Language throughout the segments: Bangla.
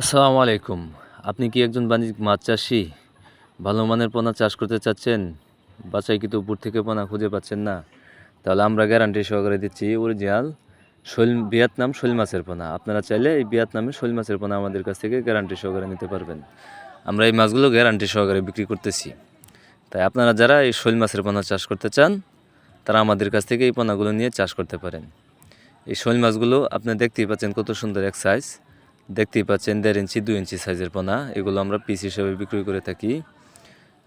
আসসালামু আলাইকুম। আপনি কি একজন বাণিজ্যিক মাছ চাষি? ভালো মানের পোনা চাষ করতে চাচ্ছেন? বাছাইকৃত উপর থেকে পোনা খুঁজে পাচ্ছেন না? তাহলে আমরা গ্যারান্টি সহকারে দিচ্ছি অরিজিনাল শৈল, ভিয়েতনাম শৈল মাছের পোনা। আপনারা চাইলে এই ভিয়েতনামের শৈল মাছের পোনা আমাদের কাছ থেকে গ্যারান্টি সহকারে নিতে পারবেন। আমরা এই মাছগুলো গ্যারান্টি সহকারে বিক্রি করতেছি। তাই আপনারা যারা এই শৈল মাছের পোনা চাষ করতে চান, তারা আমাদের কাছ থেকে এই পোনাগুলো নিয়ে চাষ করতে পারেন। এই শৈল মাছগুলো আপনি দেখতেই পাচ্ছেন কত সুন্দর এক সাইজ দেখতেই পাচ্ছেন, দেড় ইঞ্চি, দুই ইঞ্চি সাইজের পোনা। এগুলো আমরা পিস হিসেবে বিক্রি করে থাকি।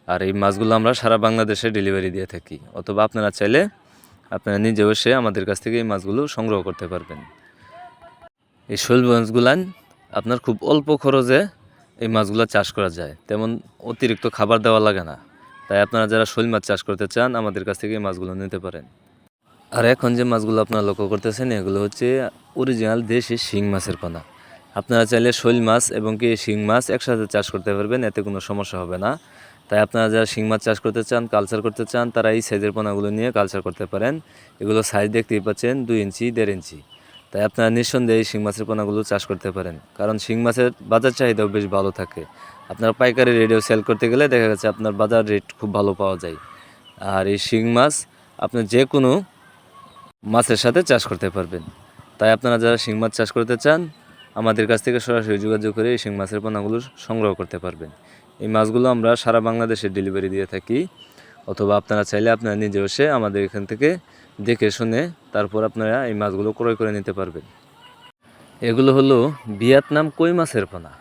আর এই মাছগুলো আমরা সারা বাংলাদেশে ডেলিভারি দিয়ে থাকি। অথবা আপনারা চাইলে আপনারা নিজে বসে আমাদের কাছ থেকে এই মাছগুলো সংগ্রহ করতে পারবেন। এই শৈল মাছগুলান আপনার খুব অল্প খরচে এই মাছগুলো চাষ করা যায়। তেমন অতিরিক্ত খাবার দেওয়া লাগে না। তাই আপনারা যারা শৈল মাছ চাষ করতে চান, আমাদের কাছ থেকে এই মাছগুলো নিতে পারেন। আর এখন যে মাছগুলো আপনারা লক্ষ্য করতেছেন, এগুলো হচ্ছে অরিজিনাল দেশি শিং মাছের পোনা। আপনারা চাইলে শৈল মাছ এবং কি শিং মাছ একসাথে চাষ করতে পারবেন, এতে কোনো সমস্যা হবে না। তাই আপনারা যারা শিং মাছ চাষ করতে চান কালচার করতে চান, তারা এই সাইজের পোনাগুলো নিয়ে কালচার করতে পারেন। এগুলো সাইজ দেখতেই পাচ্ছেন, দুই ইঞ্চি, দেড় ইঞ্চি। তাই আপনারা নিঃসন্দেহে এই শিং মাছের পোনাগুলো চাষ করতে পারেন, কারণ শিং মাছের বাজার চাহিদাও বেশ ভালো থাকে। আপনার পাইকারি রেডিও সেল করতে গেলে দেখা যাচ্ছে আপনার বাজার রেট খুব ভালো পাওয়া যায়। আর এই শিং মাছ আপনি যে কোনো মাছের সাথে চাষ করতে পারবেন। তাই আপনারা যারা শিং মাছ চাষ করতে চান আমাদের কাছ থেকে সরাসরি যোগাযোগ করে এই শিং মাছের পোনাগুলো সংগ্রহ করতে পারবেন। এই মাছগুলো আমরা সারা বাংলাদেশে ডেলিভারি দিয়ে থাকি। অথবা আপনারা চাইলে আপনারা নিজে এসে আমাদের এখান থেকে দেখে শুনে তারপর আপনারা এই মাছগুলো ক্রয় করে নিতে পারবেন। এগুলো হলো ভিয়েতনাম কই মাছের পোনা।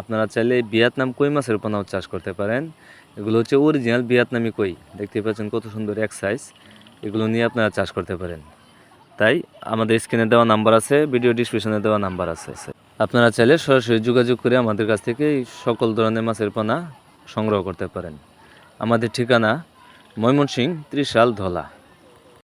আপনারা চাইলে ভিয়েতনাম কই মাছের পোনাও চাষ করতে পারেন। এগুলো হচ্ছে অরিজিনাল ভিয়েতনামি কই। দেখতে পাচ্ছেন কত সুন্দর এক সাইজ এগুলো নিয়ে আপনারা চাষ করতে পারেন। তাই আমাদের স্ক্রিনে দেওয়া নাম্বার আছে, ভিডিও ডিসক্রিপশনে দেওয়া নাম্বার আছে আপনারা চাইলে সরাসরি যোগাযোগ করে আমাদের কাছ থেকে সকল ধরনের মাছের পানা সংগ্রহ করতে পারেন। আমাদের ঠিকানা ময়মনসিং ত্রিশাল ধলা।